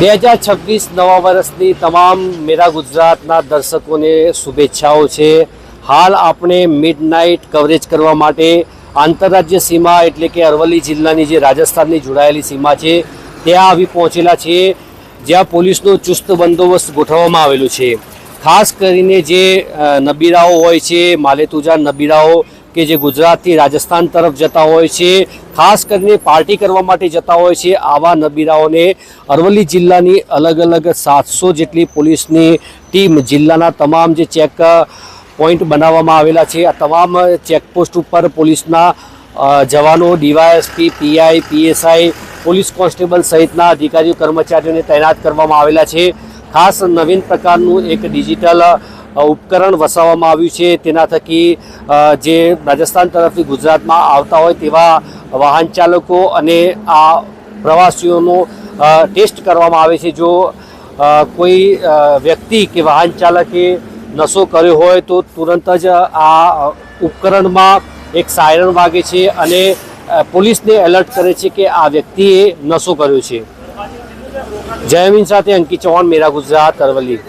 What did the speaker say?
બે હજાર છવ્વીસ નવા વર્ષની તમામ મેરા ગુજરાતના દર્શકોને શુભેચ્છાઓ છે. હાલ આપણે મિડ નાઇટ કવરેજ કરવા માટે આંતરરાજ્ય સીમા એટલે કે અરવલ્લી જિલ્લાની જે રાજસ્થાનની જોડાયેલી સીમા છે, ત્યાં આવી પહોંચેલા છે. જ્યાં પોલીસનો ચુસ્ત બંદોબસ્ત ગોઠવવામાં આવેલો છે. ખાસ કરીને જે નબીરાઓ હોય છે, માલેતુજા નબીરાઓ કે જે ગુજરાતથી રાજસ્થાન તરફ જતા હોય છે ખાસ કરીને પાર્ટી કરવા માટે જતા હોય છે આવા નબીરાઓને અરવલ્લી જિલ્લાની અલગ અલગ સાતસો જેટલી પોલીસની ટીમ જિલ્લાના તમામ જે ચેક પોઈન્ટ બનાવવામાં આવેલા છે. આ તમામ ચેકપોસ્ટ ઉપર પોલીસના જવાનો, DYSP, PI, PSI, police constable સહિતના અધિકારીઓ, કર્મચારીઓને તૈનાત કરવામાં આવેલા છે. ખાસ નવીન પ્રકારનું એક ડિજિટલ ઉપકરણ વસાવવામાં આવ્યું છે. તેના થકી જે રાજસ્થાન તરફથી ગુજરાતમાં આવતા હોય તેવા વાહન ચાલકો અને આ પ્રવાસીઓનો ટેસ્ટ કરવામાં આવે છે. જો કોઈ વ્યક્તિ કે વાહન ચાલકે નશો કર્યો હોય તો તુરંત જ આ ઉપકરણમાં એક સાયરન વાગે છે અને પોલીસને એલર્ટ કરે છે કે આ વ્યક્તિએ નશો કર્યો છે. જયમીન સાથે અંકિત ચૌહાણ, મેરા ગુજરાત અરવલ્લી.